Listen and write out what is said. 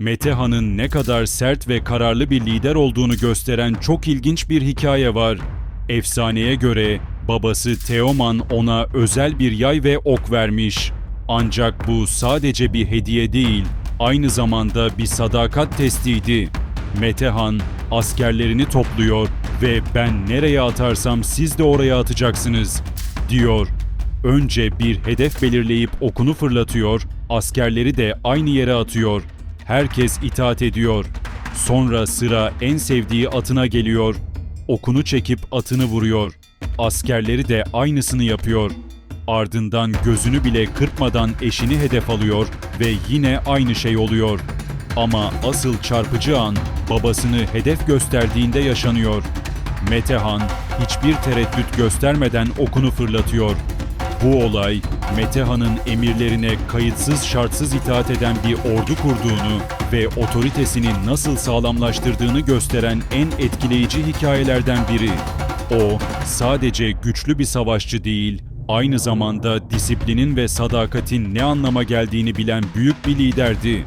Metehan'ın ne kadar sert ve kararlı bir lider olduğunu gösteren çok ilginç bir hikaye var. Efsaneye göre babası Teoman ona özel bir yay ve ok vermiş. Ancak bu sadece bir hediye değil, aynı zamanda bir sadakat testiydi. Metehan askerlerini topluyor ve ben nereye atarsam siz de oraya atacaksınız diyor. Önce bir hedef belirleyip okunu fırlatıyor, askerleri de aynı yere atıyor. Herkes itaat ediyor. Sonra sıra en sevdiği atına geliyor. Okunu çekip atını vuruyor. Askerleri de aynısını yapıyor. Ardından gözünü bile kırpmadan eşini hedef alıyor ve yine aynı şey oluyor. Ama asıl çarpıcı an babasını hedef gösterdiğinde yaşanıyor. Metehan hiçbir tereddüt göstermeden okunu fırlatıyor. Bu olay Metehan'ın emirlerine kayıtsız şartsız itaat eden bir ordu kurduğunu ve otoritesini nasıl sağlamlaştırdığını gösteren en etkileyici hikayelerden biri. O sadece güçlü bir savaşçı değil, aynı zamanda disiplinin ve sadakatin ne anlama geldiğini bilen büyük bir liderdi.